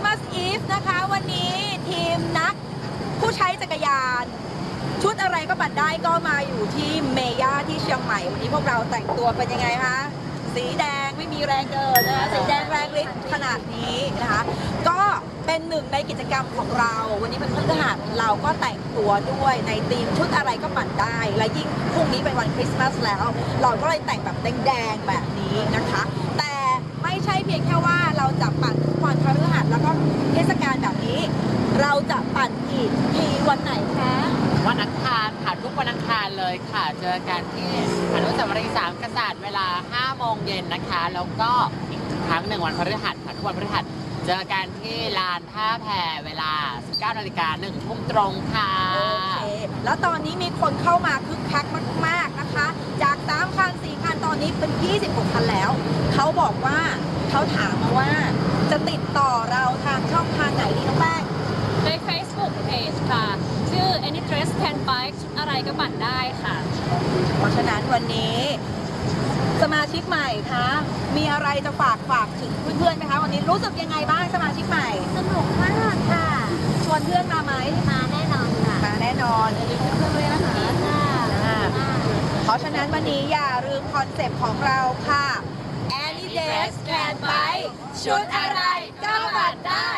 วันนี้ทีมนักผู้ใช้จักรยาน ชุดอะไรก็บัตรได้ก็มาอยู่ที่เมย่าที่เชียงใหม่ วันนี้พวกเราแต่งตัวเป็นยังไงคะสีแดงไม่มีแรงเกินนะคะสีแดงแรงฤทธิ์ขนาดนี้นะคะ ก็เป็นหนึ่งในกิจกรรมของเรา วันนี้เป็นพฤหัสเราก็แต่งตัวด้วยในธีมชุดอะไรก็ปั่นได้ และยิ่งพรุ่งนี้เป็นวันคริสต์มาสแล้ว เราก็เลยแต่งแบบแดงๆแบบนี้นะคะ แต่ไม่ใช่เพียงแค่ว่าเราจะปั่นทุกวันพฤหัสแล้วก็เทศกาลแบบนี้ เรา จะปั่นอีกทีวันไหนคะวันอังคารค่ะทุกวันอังคารเลยค่ะ เจอกันที่อนุสาวรีย์สามกษัตริย์เวลา 5 โมงเย็นนะคะ แล้วก็อีกครั้งหนึ่งวันพฤหัสค่ะทุกวันพฤหัสเจอกันที่ลานท่าแพเวลา 19นาฬิกา1ทุ่มตรงค่ะ โอเค แล้วตอนนี้มีคนเข้ามาคึกคักมาก ๆนะคะ จาก3คัน4คันตอนนี้เป็น 26คันแล้ว เขาบอกว่าเขาถามมาว่าจะติดต่อเราทางช่องทางไหนดีน้องแป้ง ใน Facebook Page ค่ะ ชื่อ Any Dress Can Bike ชุดอะไรก็ปั่นได้ค่ะ เพราะฉะนั้นวันนี้สมาชิกใหม่คะมีอะไรจะฝากฝากถึงเพื่อนๆไหมคะวันนี้รู้สึกยังไงบ้างสมาชิกใหม่ สนุกมากค่ะ ชวนเพื่อนมาไหมมาแน่นอนค่ะ มาแน่นอนอย่าลืมเพื่อนๆด้วยนะคะค่ะอ่าเพราะฉะนั้นวันนี้อย่าลืมคอนเซปต์ของเราค่ะ Any Dress Can Buy ชุดอะไรก็บัตรได้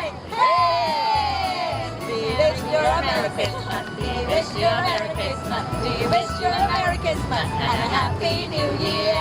Merry Christmas We wish you a Merry Christmas We wish you a Merry Christmas and a Happy New Year